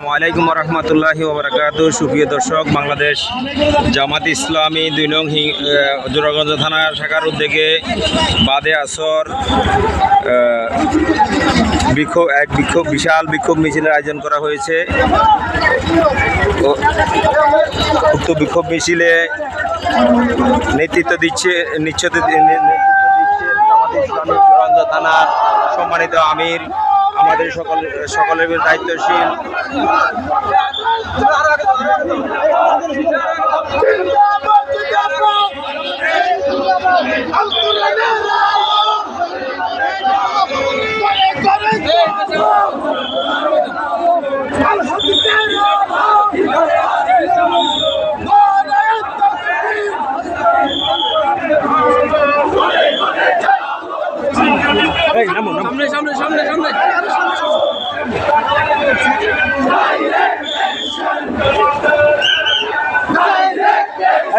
ওয়ালাইকুম রহমতুল্লাহি ওবরাকাত সুপ্রিয় দর্শক, বাংলাদেশ জামাত ইসলামী দুই নং জোরাগঞ্জ থানা শাখার উদ্যোগে বাদে আসর বিক্ষোভ এক বিক্ষোভ বিশাল বিক্ষোভ মিছিলের আয়োজন করা হয়েছে। উক্ত বিক্ষোভ মিছিলে নেতৃত্ব দিচ্ছে নিশ্চিত জামাত ইসলামী থানার সম্মানিত আমির আমাদের সকল সকলের দায়িত্বশীল।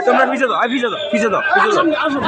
তোমরা পিছিয়ে দাও পিছিয়ে দাও পিছিয়ে দাও পিছিয়ে দাও।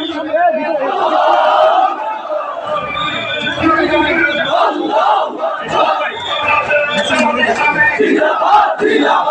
মহাসড়কের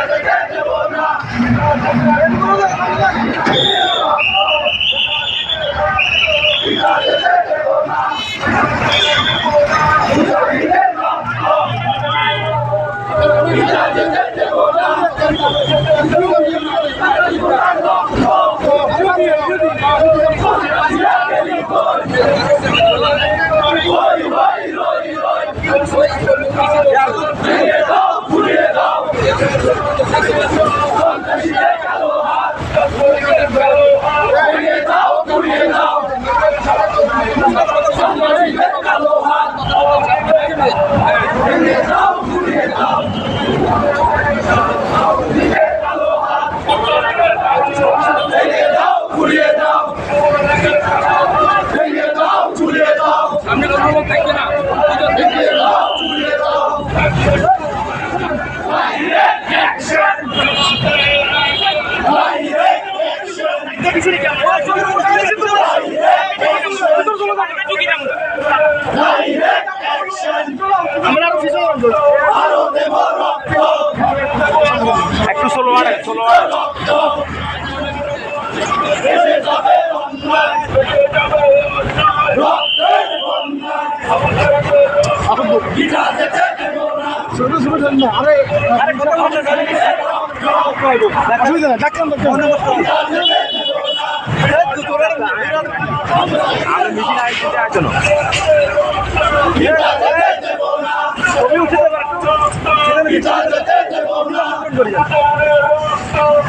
সামনে মারে ষোলো ছোট ছোট আরে অসুবিধা না? ডাক্তার ছবি উঠে দেবেন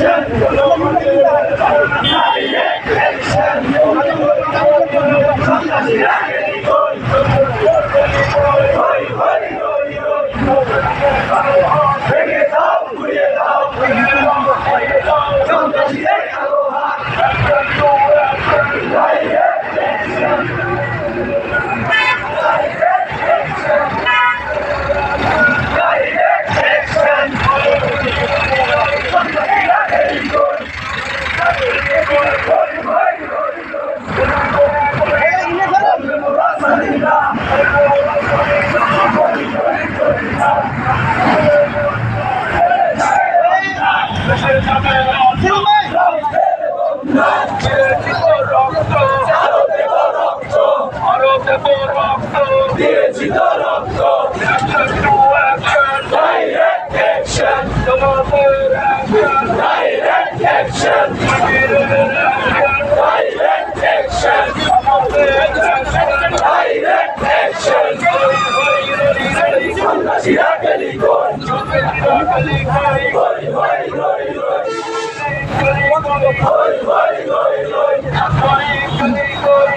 Yeah. চাষিরা গেলি গোল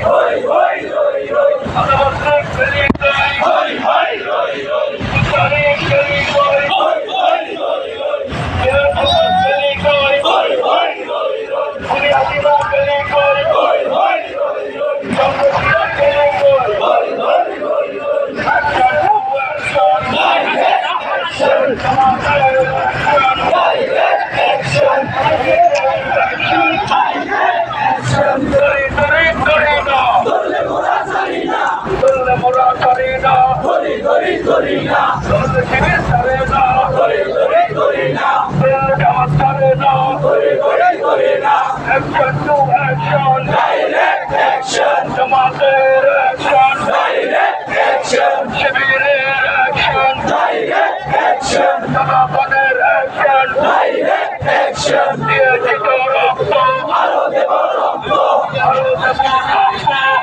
হই হই হই হই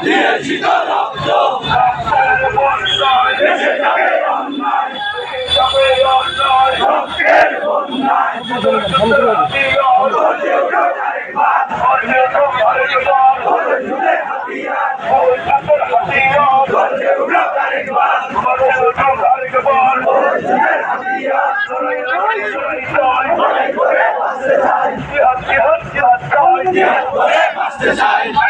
দিয়েছি তো desire.